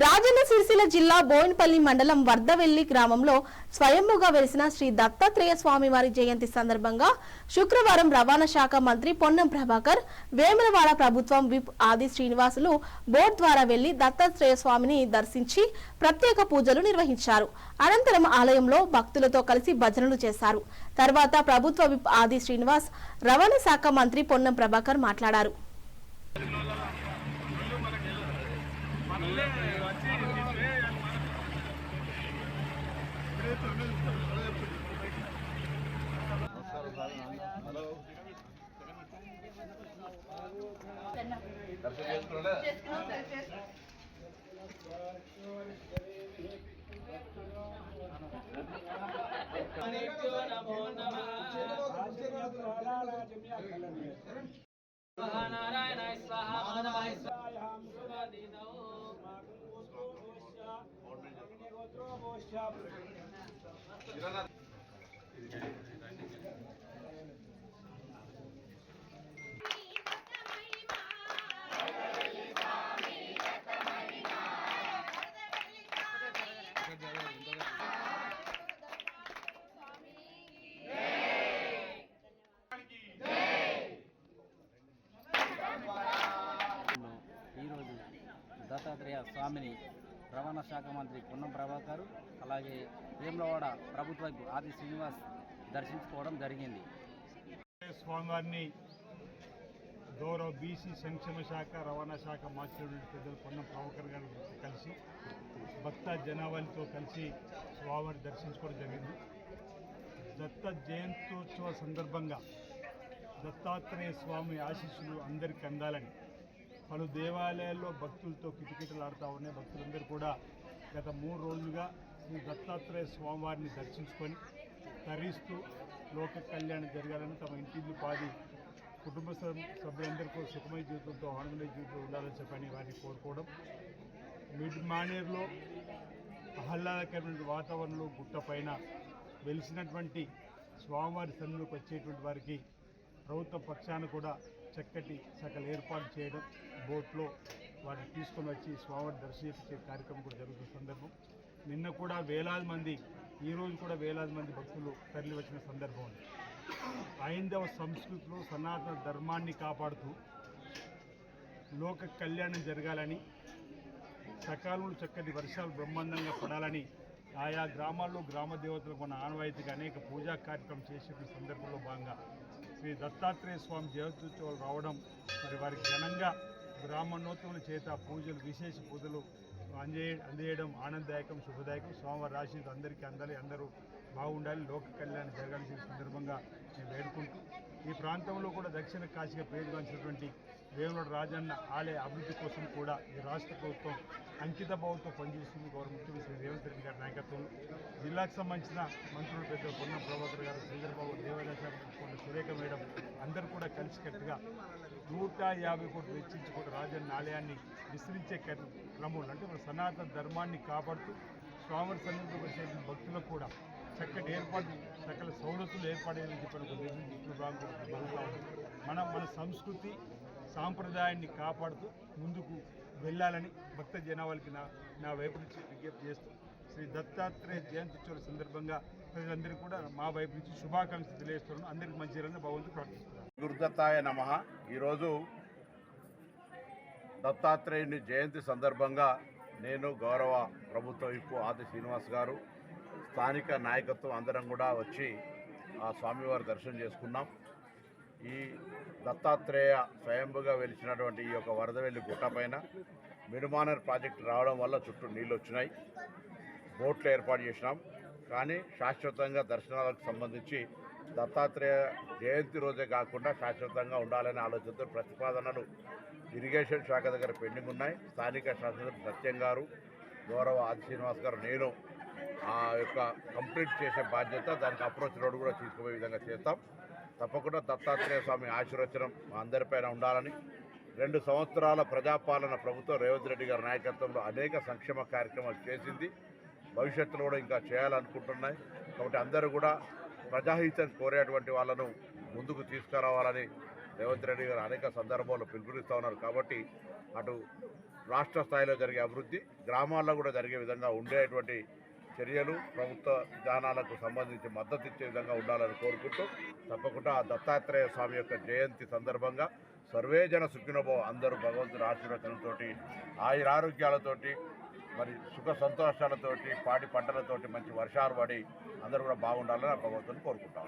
రాజన్న సిరిసిల్ల జిల్లా బోయినపల్లి మండలం వర్ధవెల్లి గ్రామంలో స్వయంభుగా వెలిసిన శ్రీ దత్తాత్రేయ స్వామి వారి జయంతి సందర్భంగా శుక్రవారం రవాణా శాఖ మంత్రి పొన్నం ప్రభాకర్ వేములవాడ ప్రభుత్వం విప్ ఆది శ్రీనివాసులు బోర్డు ద్వారా వెళ్ళి దత్తాత్రేయ స్వామిని దర్శించి ప్రత్యేక పూజలు నిర్వహించారు. అనంతరం ఆలయంలో భక్తులతో కలిసి భజనలు చేశారు. తర్వాత ప్రభుత్వ విప్ ఆది శ్రీనివాస్ రవాణా శాఖ మంత్రి పొన్నం ప్రభాకర్ మాట్లాడారు. దర్శనం చేసుకున్నాడా నారాయణాయ స్వాహ మాధవాయ స్వాహ ఈరోజు దత్తాత్రేయ స్వామిని రవాణా శాఖ మంత్రి పొన్నం ప్రభాకర్ అలాగే వేములవాడ ప్రభుత్వ ఆది శ్రీనివాస్ దర్శించుకోవడం జరిగింది. స్వామివారిని గౌరవ బీసీ సంక్షేమ శాఖ రవాణా శాఖ మాస్టర్ పెద్దలు పొన్నం ప్రభాకర్ గారు కలిసి భక్త జనావళితో కలిసి స్వామివారిని దర్శించుకోవడం జరిగింది. దత్త జయంతోత్సవ సందర్భంగా దత్తాత్రేయ స్వామి ఆశీస్సులు అందరికీ అందాలని పలు దేవాలయాల్లో భక్తులతో కిటకిటలాడుతూ ఉన్నాయి భక్తులందరూ కూడా గత మూడు రోజులుగా శ్రీ దత్తాత్రేయ స్వామివారిని దర్శించుకొని తరిస్తూ లోక కళ్యాణం జరగాలని తమ ఇంటిల్లు పాది కుటుంబ సభ్యులందరికీ సుఖమయ జీవితంతో ఆనందమయ జీవితం ఉండాలని చెప్పని వారిని కోరుకోవడం. మిడ్ మానేర్లో ఆహ్లాదకరమైన వాతావరణంలో గుట్టపైన వెలిసినటువంటి స్వామివారి సన్నిధికి వచ్చేటువంటి వారికి ప్రభుత్వ పక్షాన కూడా చక్కటి సకల ఏర్పాటు చేయడం బోట్లో వాటిని తీసుకొని వచ్చి స్వామిని దర్శించే కార్యక్రమం కూడా జరుగుతున్న సందర్భం. నిన్న కూడా వేలాది మంది ఈరోజు కూడా వేలాది మంది భక్తులు తరలి వచ్చిన సందర్భం ఉంది హైందవ సంస్కృతిలో సనాతన ధర్మాన్ని కాపాడుతూ లోక కళ్యాణం జరగాలని సకాలంలో చక్కటి వర్షాలు బ్రహ్మాండంగా పడాలని ఆయా గ్రామాల్లో గ్రామ దేవతలకు ఉన్న ఆనవాయితీగా అనేక పూజా కార్యక్రమం చేసే సందర్భంలో భాగంగా శ్రీ దత్తాత్రేయ స్వామి జయంత్యోత్సవాలు రావడం మరి వారికి ఘనంగా బ్రాహ్మణోత్తముల చేత పూజలు విశేష పూజలు అందే అందజేయడం ఆనందదాయకం శుభదాయకం. స్వామివారి రాశి అందరికీ అందాలి. అందరూ బాగుండాలి. లోక కళ్యాణం జరగాల్సిన సందర్భంగా నేను వేడుకుంటూ ఈ ప్రాంతంలో కూడా దక్షిణ కాశీగా పేరుగాంచినటువంటి వేమనోడు రాజన్న ఆలయ అభివృద్ధి కోసం కూడా ఈ రాష్ట్ర ప్రభుత్వం అంకిత భావంతో పనిచేస్తుంది. గౌరవ ముఖ్యమంత్రి శ్రీ రేవంత్ రెడ్డి గారి నాయకత్వంలో. జిల్లాకు సంబంధించిన మంత్రులు పెద్ద పొన్నం ప్రభాకర్ గారు శ్రీ దేవాదాయ శాఖ కొండ సురేఖ మేడం అందరూ కూడా కలిసికట్టుగా నూట యాభై కోట్లు వెచ్చించి కూడా రాజన్న ఆలయాన్ని విస్తరించే క్రమంలో అంటే మన సనాతన ధర్మాన్ని కాపాడుతూ స్వామి సన్నిధికి చేసిన భక్తులకు కూడా చక్కటి ఏర్పాటు సకల సౌలతులు ఏర్పడేదని చెప్పిన ఒక మనం మన సంస్కృతి సాంప్రదాయాన్ని కాపాడుతూ ముందుకు వెళ్ళాలని భక్త జనాభాలకి నా నా వైపు నుంచి విజ్ఞప్తి చేస్తూ శ్రీ దత్తాత్రేయ జయంతి ఉత్సవాల సందర్భంగా ప్రజలందరికీ కూడా మా వైపు నుంచి శుభాకాంక్షలు తెలియజేస్తున్నాను. అందరికీ మంచి జరగాలని భగవంతుడు ప్రార్థిస్తున్నాను గురుదత్తాయ నమ. ఈరోజు దత్తాత్రేయుని జయంతి సందర్భంగా నేను గౌరవ ప్రభుత్వ విప్పు ఆది శ్రీనివాస్ గారు స్థానిక నాయకత్వం అందరం కూడా వచ్చి ఆ స్వామివారి దర్శనం చేసుకున్నాం. ఈ దత్తాత్రేయ స్వయంభుగా వెలిచినటువంటి ఈ యొక్క వరదవెల్లి గుట్ట పైన మిడుమానర్ ప్రాజెక్టు రావడం వల్ల చుట్టూ నీళ్ళు వచ్చినాయి. బోట్లు ఏర్పాటు చేసినాం. కానీ శాశ్వతంగా దర్శనాలకు సంబంధించి దత్తాత్రేయ జయంతి రోజే కాకుండా శాశ్వతంగా ఉండాలనే ఆలోచనతో ప్రతిపాదనలు ఇరిగేషన్ శాఖ దగ్గర పెండింగ్ ఉన్నాయి. స్థానిక శాసనసభ్యులు సత్యం గారు గౌరవ ఆది శ్రీనివాస్ గారు నేను ఆ యొక్క కంప్లీట్ చేసే బాధ్యత దానికి అప్రోచ్ రోడ్ కూడా తీసుకుపోయే విధంగా చేస్తాం. తప్పకుండా దత్తాత్రేయ స్వామి ఆశీర్వచనం మా అందరిపైన ఉండాలని. రెండు సంవత్సరాల ప్రజాపాలన ప్రభుత్వం రేవంత్ రెడ్డి గారి నాయకత్వంలో అనేక సంక్షేమ కార్యక్రమాలు చేసింది. భవిష్యత్తులో కూడా ఇంకా చేయాలనుకుంటున్నాయి. కాబట్టి అందరూ కూడా ప్రజాహితం కోరేటువంటి వాళ్ళను ముందుకు తీసుకురావాలని రేవంత్ రెడ్డి గారు అనేక సందర్భాల్లో పిలుపునిస్తూ ఉన్నారు. కాబట్టి అటు రాష్ట్ర స్థాయిలో జరిగే అభివృద్ధి గ్రామాల్లో కూడా జరిగే విధంగా ఉండేటువంటి చర్యలు ప్రభుత్వ విధానాలకు సంబంధించి మద్దతు ఇచ్చే విధంగా ఉండాలని కోరుకుంటూ తప్పకుండా ఆ దత్తాత్రేయ స్వామి యొక్క జయంతి సందర్భంగా సర్వేజన సుఖినభో అందరూ భగవంతుని ఆయుర ఆయురారోగ్యాలతోటి మరి సుఖ సంతోషాలతోటి పాడి పంటలతోటి మంచి వర్షాలు పడి అందరూ కూడా బాగుండాలని ఆ భగవంతుని కోరుకుంటాం